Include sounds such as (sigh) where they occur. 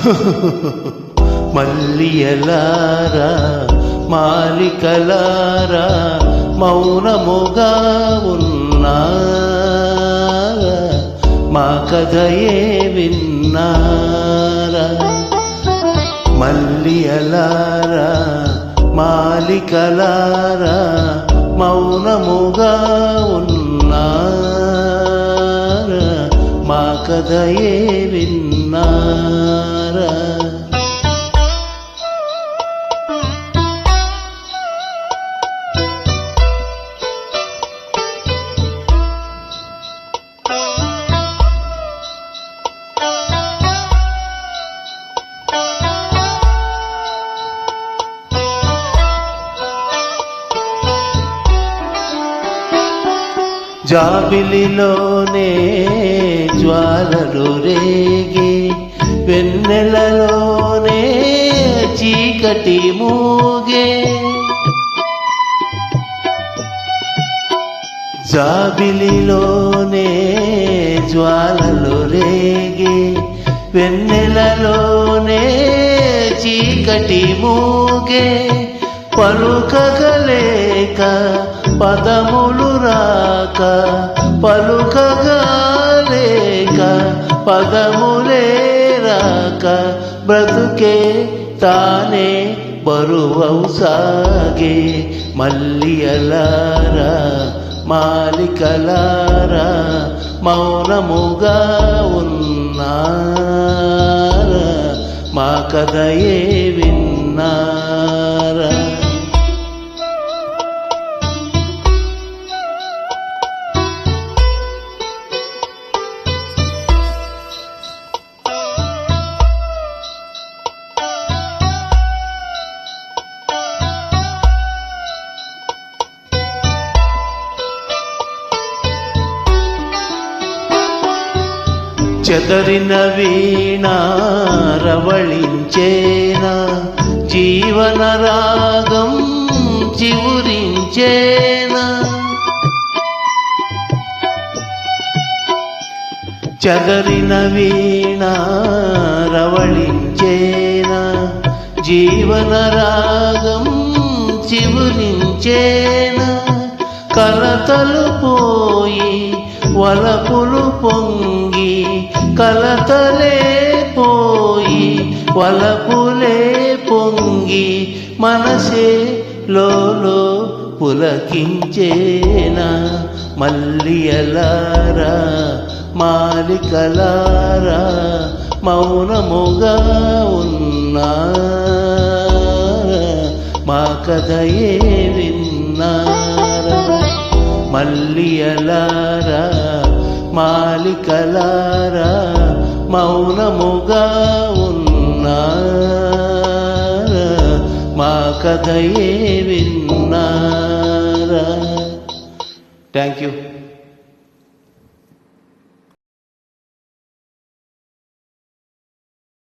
(laughs) మల్లియలారా మాలికలారా మౌనముగా ఉన్నా. మా కథయే విన్నారా? మల్లియలారా మాలికలారా మౌనముగా ఉన్నా. మా కథయే విన్నారా జాబిలిలోనే జ్వాలలు రేగి వెన్నెలలోనే చీకటి మూగే. జాబిలిలోనే జ్వాలలు రేగే. వెన్నెలలోనే చీకటి మూగే. పలుకగలేక పదములు రాక పలుకగలేక పదములే రాక బ్రతుకే తానే బరువవు సాగే మల్లియలారా మాలికలారా మౌనముగా ఉన్నారా మా కథయే విన్నారా చెదరిన వీణారవళించేనా జీవన రాగం చివురించేనా. చదరిన వీణారవళించేనా జీవన రాగం చివురించేనా. కలతలు పోయి వలపులు పొంగి కలతలే పోయి వలపులే పొంగి మనసే లోలో పులకించేనా మల్లియలారా మాలికలారా మౌనముగా ఉన్నా. మా కథయే విన్నా. మల్లియలారా మాలికలారా మౌనముగా ఉన్నారా మా కథయే విన్నారా. Thank you